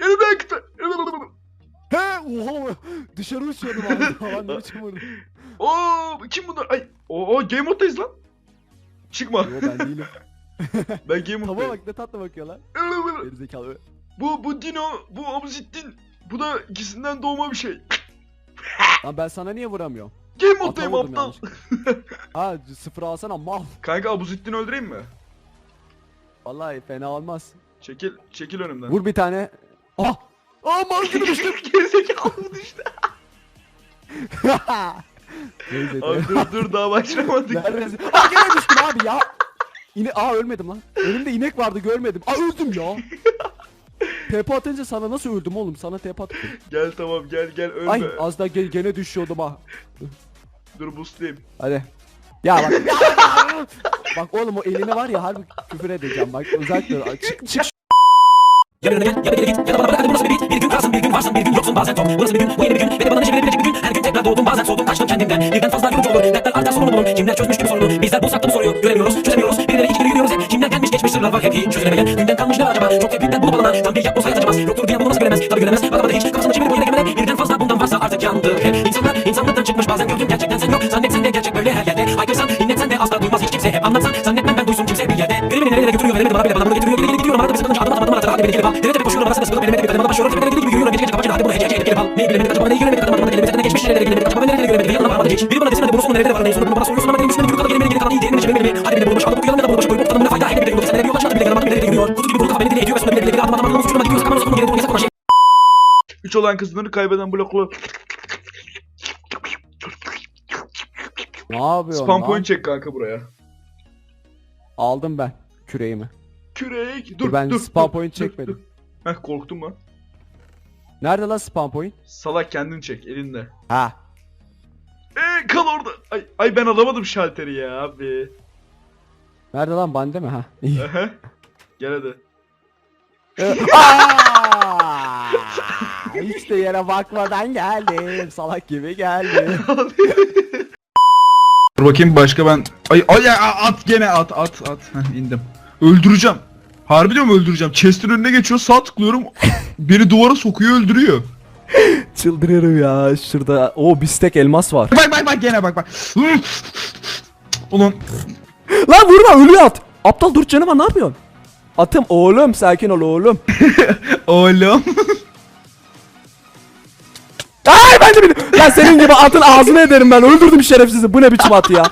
Elimden gitti. He oha dışarı uçuyordum abi. Lan ne biçim vurdun? Oo kim bunlar? Ay. Oo game moddayız lan. Çıkma. Yo ben değilim. Ben game Tava moddayım. bak ne tatlı bakıyor lan. Gerizekalı. Bu bu Dino, bu Abuzittin. Bu da ikisinden doğma bir şey. Lan ben sana niye vuramıyorum? Game moddayım aptal. Ha sıfır alsana mal. Kanka Abuzittin'i öldüreyim mi? Vallahi fena olmaz. Çekil, çekil önümden. Vur bir tane. Ah! Aa gibi düştüm. Gerizekalı düştü. Neyse. Abi dur dur daha başlamadık. Neredesin? Aa gene düştüm abi ya. İne Aa ölmedim lan. Önümde inek vardı görmedim. Aa öldüm ya. TP atınca sana nasıl öldüm oğlum? Sana TP attım. Gel tamam gel gel ölme. Ay az daha ge- gene düşüyordum ha. Dur boostlayayım. Hadi. Ya bak. bak oğlum o elini var ya harbi küfür edeceğim bak uzak dur. Çık çık. Ya bir öne gel ya bir geri git ya da bana bırak hadi burası bir bit Bir gün kralsın bir gün varsın bir gün yoksun bazen top Burası bir gün bu yeni bir gün. Ve de bana neşe verebilecek bir gün. Her gün tekrar doğdum bazen soğudum kaçtım kendimden. Birden fazla yorumcu olur dertler artar sorunu bulun Kimler çözmüş tüm sorunu bizler bu saklı soruyu Göremiyoruz çözemiyoruz. Birileri içleri yürüyoruz hep Kimler gelmiş geçmiş sırlar var hep iyi çözülemeyen Günden kalmış ne acaba çok tebrikler bulup alana Tam bir yapboz hayat acımaz yoktur diyen bunu nasıl bilemez Tabi göremez bakamadı hiç kafasını çevirip boyuna gemene Birden fazla bundan varsa artık yandı. Hep İnsanlar insanlıktan çıkmış bazen gördüm gerçekten sen yok. Zannetsen de gerçek böyle her yerde. Haykırsan inletsen de asla duymaz hiç kimse Hep anlatsan. Zannetmem ben duysun kimse bir yerde. Beni nerelere götürüyor veremedi bana bile bana beni gelip al Dere tepe koşuyorum arasında sıkılıp elime de bir kademada başlıyorum Tepelere gibi yürüyorum gece gece kapacına hadi bunu hece hece gelip al Neyi bilemedik acaba neyi göremedik adamın adamın elime geçmiş nerelere gidemedik acaba neleri göremedik ve yanına varamadı hiç Biri bana desin hadi bunun sonu nerede var neyin sonu bunu bana soruyorsun ama benim yürü kadar gelin beni geri kalan iyi diyelim içime beni Hadi beni bulmuş alıp okuyalım ya da bunu başı koyup ne fayda hele bir de yok Sen nereye yol açmadın bile yanıma bile yürüyor geri olan şey 3 olan kızları kaybeden bloklu. Ne yapıyorsun Spam lan? point çek kanka buraya. Aldım ben küreğimi. Kürek. Dur, Dur ben dur. spam dur, point dur, çekmedim. dur. Heh korktun mu? Nerede lan spam point? Salak kendin çek elinde. Ha. Eee kal orada. Ay, ay ben alamadım şalteri ya abi. Nerede lan bende mi ha? Gel hadi. Hiç de yere bakmadan geldim. Salak gibi geldim. Dur bakayım başka ben. Ay ay ay, at gene at at at. Heh, indim. Öldüreceğim. Harbi diyorum öldüreceğim. Chest'in önüne geçiyor sağ tıklıyorum. Beni duvara sokuyor öldürüyor. Çıldırıyorum ya şurada. O bistek elmas var. Bak bak bak gene bak bak. Ulan Lan vurma ölüyor at. Aptal dur canıma ne yapıyorsun? Atım oğlum sakin ol oğlum. oğlum. Ay ben de bildim. Ya senin gibi atın ağzını ederim ben. Öldürdüm şerefsizi. Bu ne biçim at ya?